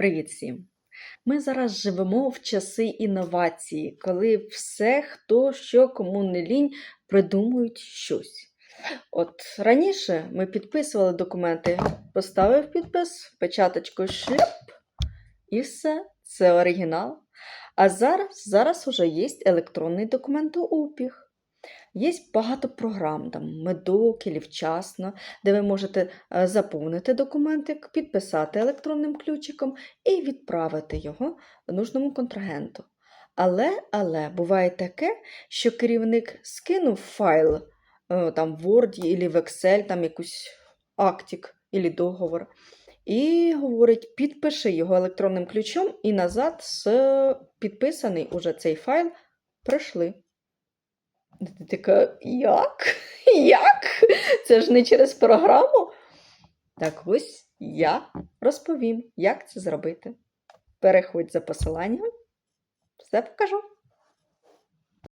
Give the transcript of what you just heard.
Привіт всім! Ми зараз живемо в часи інновації, коли все, хто що, кому не лінь, придумують щось. От раніше ми підписували документи, поставив підпис, печаточку шльоп, і все, це оригінал. А зараз, зараз уже є електронний документообіг. Є багато програм, там медок, і вчасно, де ви можете е, заповнити документик, підписати електронним ключиком і відправити його нужному контрагенту. Але, але буває таке, що керівник скинув файл е, там в Word або в Excel, там якусь актик або договор, і говорить, підпиши його електронним ключом, і назад з підписаний уже цей файл прийшли. Ти така, як? Як? Це ж не через програму? Так ось я розповім, як це зробити. Переходь за посиланням, все покажу.